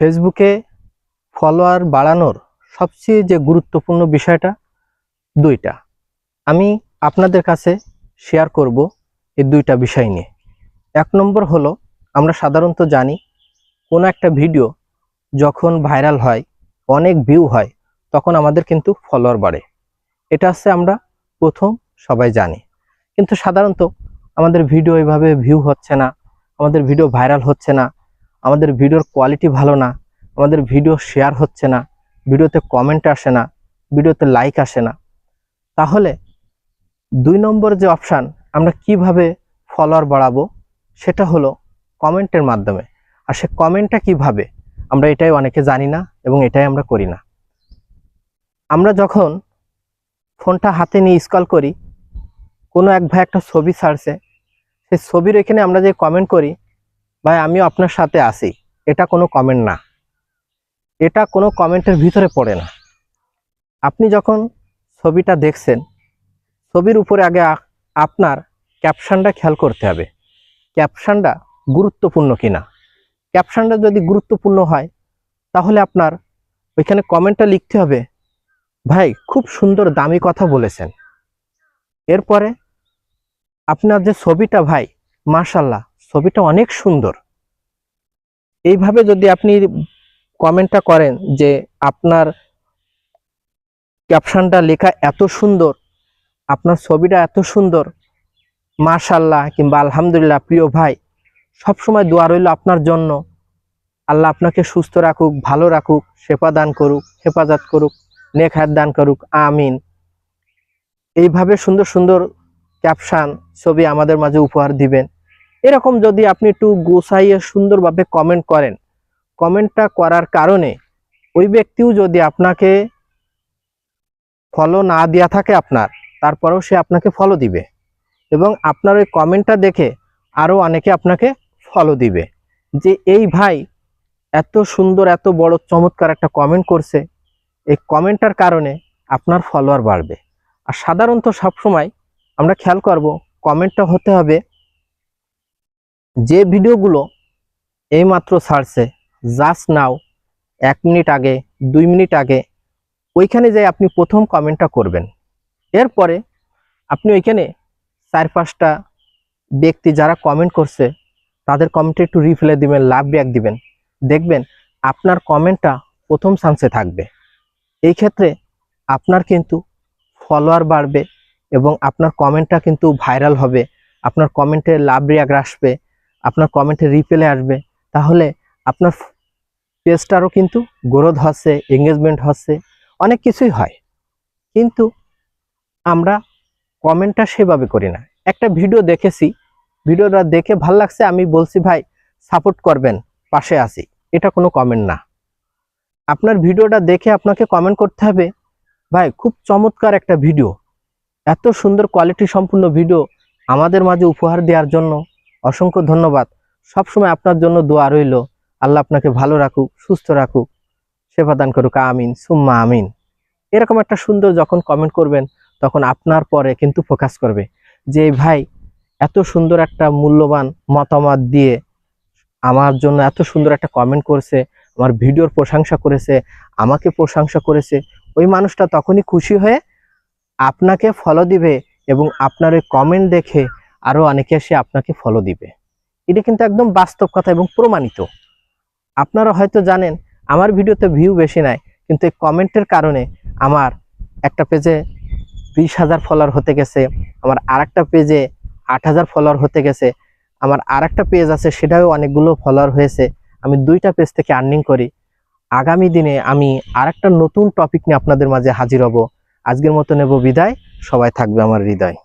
ফেসবুকে ফলোয়ার বাড়ানোর সবচেয়ে যে গুরুত্বপূর্ণ বিষয়টা, দুইটা। আমি আপনাদের কাছে শেয়ার করব এই দুইটা বিষয় নিয়ে। এক নম্বর হলো, আমরা সাধারণত জানি, কোনো একটা ভিডিও যখন ভাইরাল হয়, অনেক ভিউ হয়, তখন আমাদের কিন্তু ফলোয়ার বাড়ে। এটা হচ্ছে আমরা প্রথম সবাই জানি। কিন্তু সাধারণত আমাদের ভিডিও এভাবে ভিউ হচ্ছে না, আমাদের ভিডিও ভাইরাল হচ্ছে না আমাদের ভিডিওর কোয়ালিটি ভালো না, আমাদের ভিডিও শেয়ার হচ্ছে না, ভিডিওতে কমেন্ট আসে না, ভিডিওতে লাইক আসে না। তাহলে দুই নম্বর যে অপশান আমরা কীভাবে ফলোয়ার বাড়াবো, সেটা হলো কমেন্টের মাধ্যমে। আর সে কমেন্টটা কীভাবে, আমরা এটাই অনেকে জানি না এবং এটাই আমরা করি না। আমরা যখন ফোনটা হাতে নিয়ে স্কল করি, কোনো এক ভাই একটা ছবি ছাড়ছে, সেই ছবির এখানে আমরা যে কমেন্ট করি ভাই, আমিও আপনার সাথে আছি। এটা কোনো কমেন্ট না। এটা কোনো কমেন্টের ভিতরে পড়ে না। আপনি যখন ছবিটা দেখছেন, ছবির উপরে আগে আপনার ক্যাপশনটা খেয়াল করতে হবে। ক্যাপশনটা গুরুত্বপূর্ণ কিনা। ক্যাপশনটা যদি গুরুত্বপূর্ণ হয়, তাহলে আপনার ওইখানে কমেন্টটা লিখতে হবে, ভাই, খুব সুন্দর, দামি কথা বলেছেন। এরপরে আপনার যে ছবিটা, ভাই মাশাল্লাহ ছবিটা অনেক সুন্দর। এইভাবে যদি আপনি কমেন্টটা করেন যে আপনার ক্যাপশনটা লেখা এত সুন্দর, আপনার ছবিটা এত সুন্দর মাশাল্লাহ কিংবা আলহামদুলিল্লাহ প্রিয় ভাই, সবসময় দোয়া রইল আপনার জন্য। আল্লাহ আপনাকে সুস্থ রাখুক, ভালো রাখুক সেবা দান করুক, হেফাজত করুক, নেক হায়াত দান করুক, আমিন। এইভাবে সুন্দর সুন্দর ক্যাপশান ছবি আমাদের মাঝে উপহার দিবেন। এরকম যদি আপনি একটু গোছাইয়ে সুন্দরভাবে কমেন্ট করেন কমেন্টটা করার কারণে ওই ব্যক্তিও যদি আপনাকে ফলো না দেওয়া থাকে আপনার, তারপরেও সে আপনাকে ফলো দিবে এবং আপনার ওই কমেন্টটা দেখে আরও অনেকে আপনাকে ফলো দিবে। যে এই ভাই এত সুন্দর, এত বড়, চমৎকার একটা কমেন্ট করছে, এই কমেন্টটার কারণে আপনার ফলোয়ার বাড়বে। আর সাধারণত সবসময় আমরা খেয়াল করব কমেন্টটা হতে হবে যে ভিডিওগুলো এইমাত্র ছাড়ছে জাস্ট নাও এক মিনিট আগে, দুই মিনিট আগে, ওইখানে যাই আপনি প্রথম কমেন্টটা করবেন। এরপরে আপনি ওইখানে চার পাঁচটা ব্যক্তি যারা কমেন্ট করছে, তাদের কমেন্টে একটু রিপ্লাই দিবেন লাভ ব্যাক দিবেন। দেখবেন আপনার কমেন্টটা প্রথম চান্সে থাকবে। এই ক্ষেত্রে আপনার কিন্তু ফলোয়ার বাড়বে এবং আপনার কমেন্টটা কিন্তু ভাইরাল হবে। আপনার কমেন্টে লাভ রিয়াক আসবে। আপনার কমেন্টে রিপ্লাই আসবে। তাহলে আপনার পেজটারও কিন্তু গ্রোথ হচ্ছে এঙ্গেজমেন্ট হচ্ছে, অনেক কিছুই হয়। কিন্তু আমরা কমেন্টটা সেভাবে করি না। একটা ভিডিও দেখেছি ভিডিওটা দেখে ভালো লাগছে, আমি বলছি, ভাই সাপোর্ট করবেন, পাশে আছি। এটা কোনো কমেন্ট না। আপনার ভিডিওটা দেখে আপনাকে কমেন্ট করতে হবে, ভাই, খুব চমৎকার একটা ভিডিও এত সুন্দর কোয়ালিটি সম্পূর্ণ ভিডিও আমাদের মাঝে উপহার দেওয়ার জন্য। অসংখ্য ধন্যবাদ। সবসময় আপনার জন্য দোয়া রইল। আল্লাহ আপনাকে ভালো রাখুক, সুস্থ রাখুক। সেবা দান করুক। আমিন। সুম্মা আমিন। এরকম একটা সুন্দর যখন কমেন্ট করবেন, তখন আপনার পরে কিন্তু ফোকাস করবে যে, ভাই, এত সুন্দর একটা মূল্যবান মতামত দিয়ে আমার জন্য এত সুন্দর একটা কমেন্ট করেছে, আমার ভিডিওর প্রশংসা করেছে, আমাকে প্রশংসা করেছে। ওই মানুষটা তখনই খুশি হয়ে আপনাকে ফলো দিবে এবং আপনার ওই কমেন্ট দেখে আরও অনেকে এসে আপনাকে ফলো দিবে। এটা কিন্তু একদম বাস্তব কথা এবং প্রমাণিত। আপনারা হয়তো জানেন, আমার ভিডিওতে ভিউ বেশি নাই, কিন্তু এই কমেন্টের কারণে আমার একটা পেজে বিশ হাজার ফলোয়ার হতে গেছে, আমার আর একটা পেজে আট হাজার ফলোয়ার হতে গেছে, আমার আর একটা পেজ আছে, সেটাও অনেকগুলো ফলোয়ার হয়েছে, আমি দুইটা পেজ থেকে আর্নিং করি। আগামী দিনে আমি আর একটা নতুন টপিক নিয়ে আপনাদের মাঝে হাজির হব। আজকের মতো নেব বিদায়, সবাই থাকবে আমার হৃদয়।